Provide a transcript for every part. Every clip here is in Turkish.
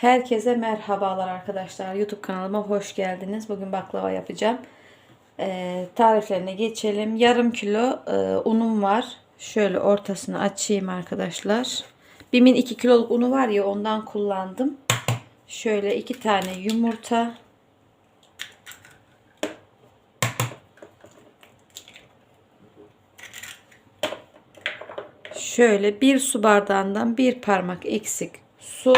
Herkese merhabalar arkadaşlar. YouTube kanalıma hoş geldiniz. Bugün baklava yapacağım. Ee, tariflerine geçelim. Yarım kilo e, unum var. Şöyle ortasını açayım arkadaşlar. Bimin 2 kiloluk unu var ya ondan kullandım. Şöyle iki tane yumurta. Şöyle bir su bardağından bir parmak eksik su.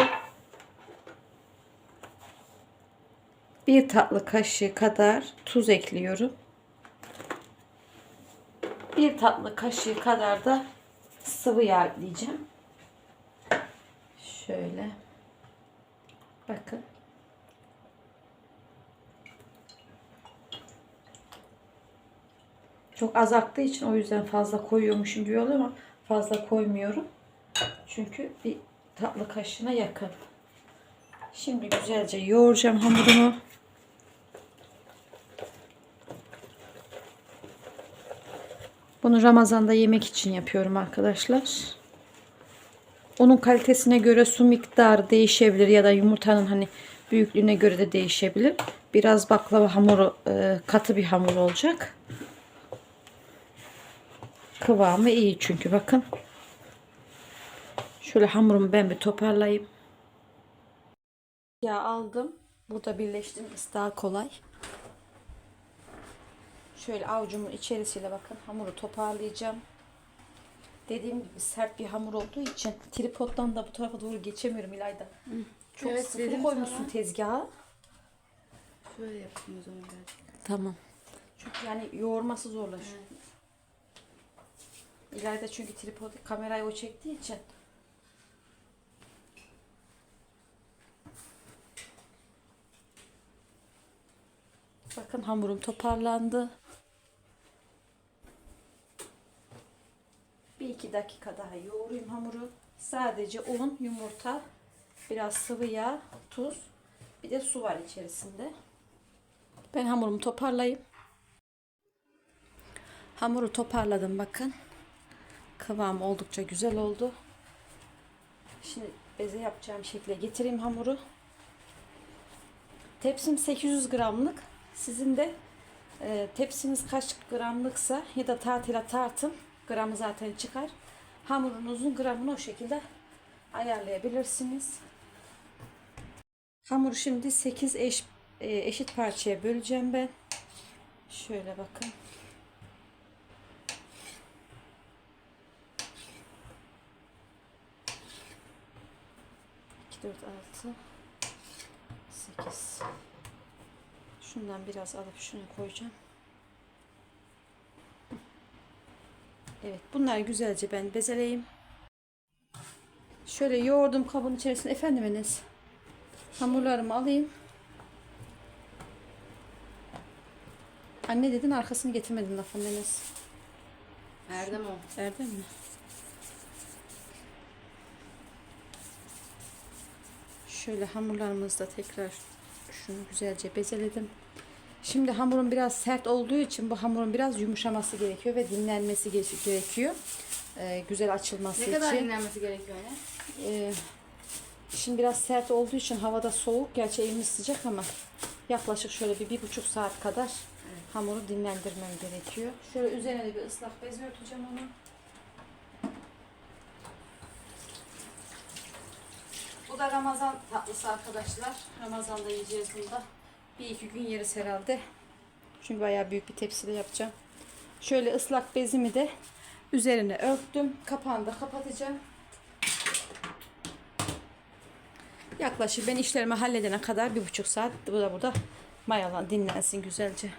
Bir tatlı kaşığı kadar tuz ekliyorum. Bir tatlı kaşığı kadar da sıvı yağ ekleyeceğim. Şöyle. Bakın. Çok az aktığı için o yüzden fazla koyuyormuşum diyor ama fazla koymuyorum. Çünkü bir tatlı kaşığına yakın. Şimdi güzelce yoğuracağım hamurumu. Bunu Ramazan'da yemek için yapıyorum arkadaşlar. Onun kalitesine göre su miktarı değişebilir ya da yumurtanın hani büyüklüğüne göre de değişebilir. Biraz baklava hamuru e, katı bir hamur olacak. Kıvamı iyi çünkü bakın. Şöyle hamurumu ben bir toparlayayım. Yağ aldım. Burada birleştirmesi daha kolay. Şöyle avucumun içerisiyle bakın hamuru toparlayacağım. Dediğim gibi sert bir hamur olduğu için tripoddan da bu tarafa doğru geçemiyorum İlayda. Çok Evet, sıkı koymuşsun sana. tezgaha. Şöyle yapayım o zaman gerçekten. Tamam. Çünkü yani yoğurması zorlaşıyor. İlayda çünkü tripod kamerayı o çektiği için. Bakın hamurum toparlandı. Bir iki dakika daha yoğurayım hamuru. Sadece un, yumurta, biraz sıvı yağ, tuz, bir de su var içerisinde. Ben hamurumu toparlayayım. Hamuru toparladım bakın. Kıvam oldukça güzel oldu. Şimdi beze yapacağım şekle getireyim hamuru. Tepsim 800 gramlık. Sizin de e, tepsiniz kaç gramlıksa ya da tartıyla tartın. Gramı zaten çıkar. Hamurunuzun gramını o şekilde ayarlayabilirsiniz. Hamuru şimdi 8 eş, e, eşit parçaya böleceğim ben. Şöyle bakın. 2, 4, 6, 8. Şundan biraz alıp şunu koyacağım. Evet bunları güzelce ben bezeleyeyim. Şöyle yoğurdum kabın içerisine. Efendim Enes. Hamurlarımı alayım. Anne dedin arkasını getirmedin lafın Enes. Erdem o. Erdem mi? Şöyle hamurlarımızı da tekrar şunu güzelce bezeledim. Şimdi hamurum biraz sert olduğu için bu hamurun biraz yumuşaması gerekiyor ve dinlenmesi ge- gerekiyor. Ee, güzel açılması Ne için. kadar dinlenmesi gerekiyor ya? Ee, şimdi biraz sert olduğu için havada soğuk. Gerçi evimiz sıcak ama yaklaşık şöyle bir, bir buçuk saat kadar hamuru dinlendirmem gerekiyor. Şöyle üzerine de bir ıslak bez örteceğim onu. Bu da Ramazan tatlısı arkadaşlar. Ramazan'da yiyeceğiz bunu da. Bir iki gün yeriz herhalde. Çünkü bayağı büyük bir tepside yapacağım. Şöyle ıslak bezimi de üzerine örttüm. Kapağını da kapatacağım. Yaklaşık ben işlerimi halledene kadar bir buçuk saat bu da burada mayalan dinlensin güzelce.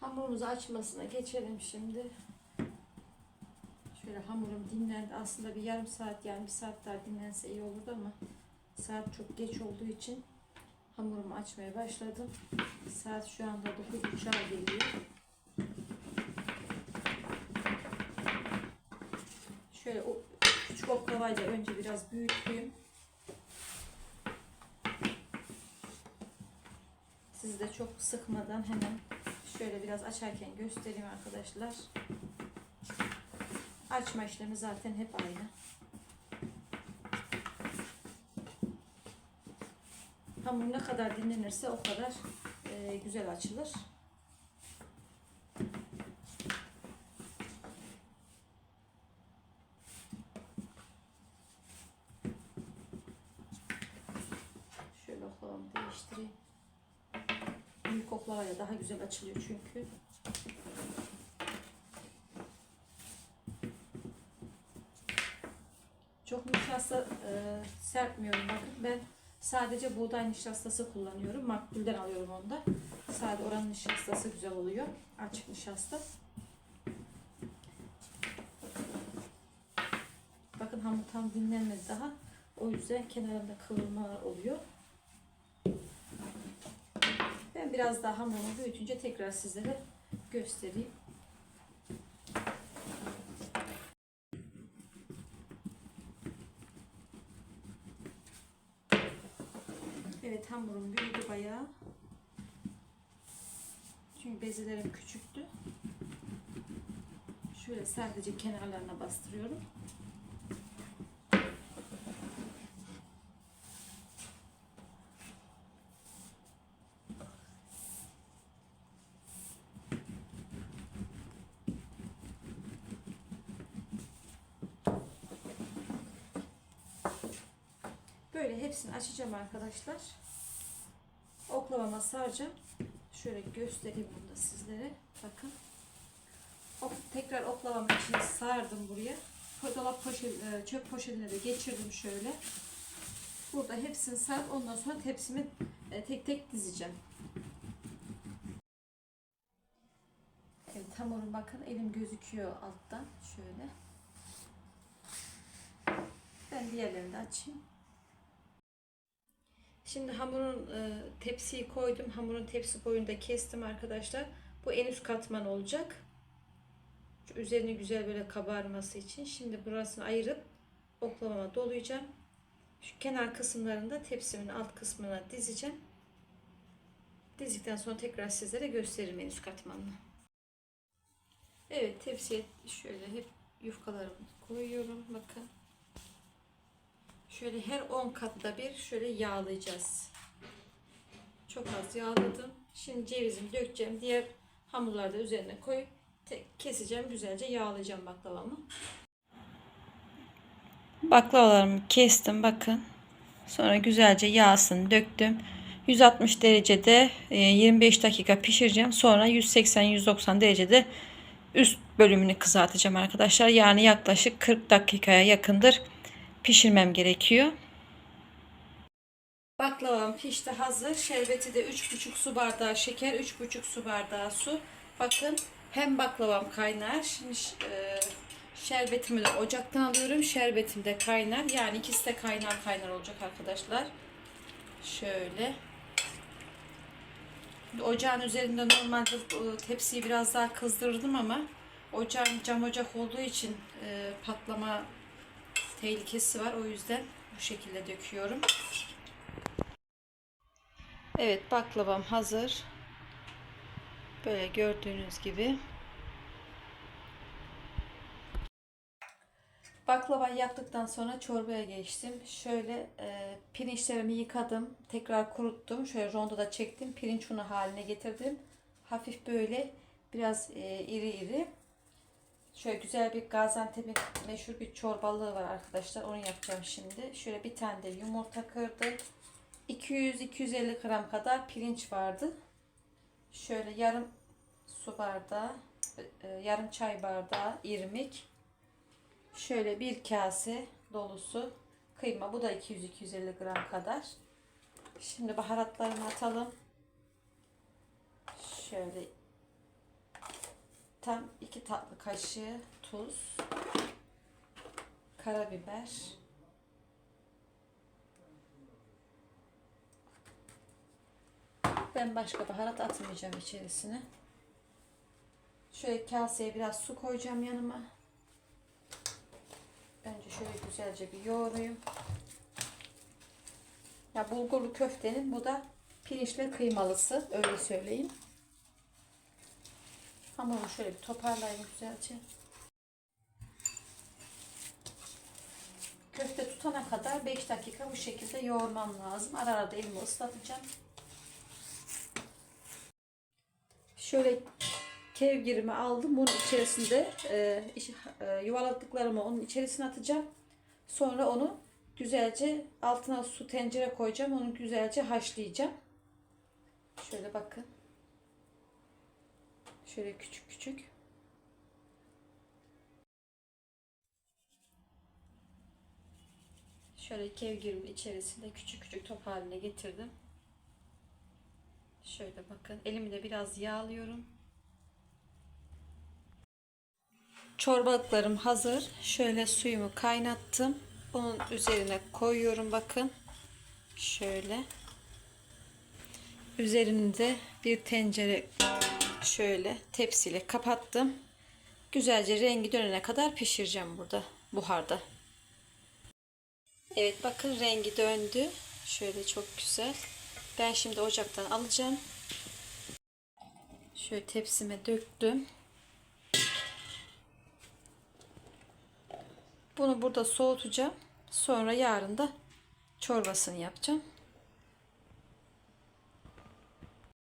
Hamurumuzu açmasına geçelim şimdi. Şöyle hamurum dinlendi. Aslında bir yarım saat yani bir saat daha dinlense iyi olurdu ama saat çok geç olduğu için hamurumu açmaya başladım. Saat şu anda 9.30'a geliyor. Şöyle o küçük oklavayla önce biraz büyüteyim. Sizi de çok sıkmadan hemen şöyle biraz açarken göstereyim arkadaşlar. Açma işlemi zaten hep aynı. Hamur ne kadar dinlenirse o kadar e, güzel açılır. Şöyle oklavamı değiştireyim. Büyük oklavayla daha güzel açılıyor çünkü. Çok nişasta e, serpmiyorum bakın. Ben sadece buğday nişastası kullanıyorum. Makbulden alıyorum onu da. Sadece oranın nişastası güzel oluyor. Açık nişasta. Bakın hamur tam dinlenmedi daha. O yüzden kenarında kıvırmalar oluyor. Ben biraz daha hamurumu büyütünce tekrar sizlere göstereyim. Evet hamurum büyüdü bayağı. Çünkü bezelerim küçüktü. Şöyle sadece kenarlarına bastırıyorum. Böyle hepsini açacağım arkadaşlar. Oklavama saracağım. Şöyle göstereyim bunu da sizlere. Bakın. Ok, tekrar oklavamın içine sardım buraya. Dolap poşet, e, çöp poşetine de geçirdim şöyle. Burada hepsini sarıp ondan sonra tepsimi e, tek tek dizeceğim. Evet hamurum bakın elim gözüküyor alttan. Şöyle. Ben diğerlerini de açayım. Şimdi hamurun e, tepsiyi koydum. Hamurun tepsi boyunda kestim arkadaşlar. Bu en üst katman olacak. Şu üzerini güzel böyle kabarması için. Şimdi burasını ayırıp oklavama dolayacağım. Şu kenar kısımlarını da tepsimin alt kısmına dizeceğim. Dizdikten sonra tekrar sizlere gösteririm en üst katmanını. Evet tepsiye şöyle hep yufkalarımı koyuyorum. Bakın. Şöyle her 10 katta bir şöyle yağlayacağız. Çok az yağladım. Şimdi cevizimi dökeceğim. Diğer hamurları da üzerine koyup keseceğim. Güzelce yağlayacağım baklavamı. Baklavalarımı kestim bakın. Sonra güzelce yağsını döktüm. 160 derecede e, 25 dakika pişireceğim. Sonra 180-190 derecede üst bölümünü kızartacağım arkadaşlar. Yani yaklaşık 40 dakikaya yakındır pişirmem gerekiyor. Baklavam pişti hazır. Şerbeti de 3,5 su bardağı şeker, 3,5 su bardağı su. Bakın hem baklavam kaynar. Şimdi e, şerbetimi de ocaktan alıyorum. Şerbetim de kaynar. Yani ikisi de kaynar kaynar olacak arkadaşlar. Şöyle. Ocağın üzerinde normalde e, tepsiyi biraz daha kızdırdım ama ocağın cam ocak olduğu için e, patlama tehlikesi var. O yüzden bu şekilde döküyorum. Evet baklavam hazır. Böyle gördüğünüz gibi. Baklava yaptıktan sonra çorbaya geçtim. Şöyle e, pirinçlerimi yıkadım. Tekrar kuruttum. Şöyle rondoda çektim. Pirinç unu haline getirdim. Hafif böyle biraz e, iri iri. Şöyle güzel bir Gaziantep'in meşhur bir çorbalığı var arkadaşlar. Onu yapacağım şimdi. Şöyle bir tane de yumurta kırdım. 200-250 gram kadar pirinç vardı. Şöyle yarım su bardağı, e, yarım çay bardağı irmik. Şöyle bir kase dolusu kıyma. Bu da 200-250 gram kadar. Şimdi baharatlarını atalım. Şöyle tam 2 tatlı kaşığı tuz, karabiber, ben başka baharat atmayacağım içerisine. Şöyle kaseye biraz su koyacağım yanıma. Önce şöyle güzelce bir yoğurayım. Ya bulgurlu köftenin bu da pirinçli kıymalısı öyle söyleyeyim. Hamuru şöyle bir toparlayayım güzelce. köfte tutana kadar 5 dakika bu şekilde yoğurmam lazım. Ara ara da elimi ıslatacağım. Şöyle kevgirimi aldım. Bunun içerisinde e, e, yuvaladıklarımı onun içerisine atacağım. Sonra onu güzelce altına su tencere koyacağım. Onu güzelce haşlayacağım. Şöyle bakın. Şöyle küçük küçük. Şöyle kevgirimin içerisinde küçük küçük top haline getirdim. Şöyle bakın. Elimi de biraz yağlıyorum. Çorbalıklarım hazır. Şöyle suyumu kaynattım. Onun üzerine koyuyorum bakın. Şöyle. Üzerinde bir tencere şöyle tepsiyle kapattım. Güzelce rengi dönene kadar pişireceğim burada buharda. Evet bakın rengi döndü. Şöyle çok güzel. Ben şimdi ocaktan alacağım. Şöyle tepsime döktüm. Bunu burada soğutacağım. Sonra yarın da çorbasını yapacağım.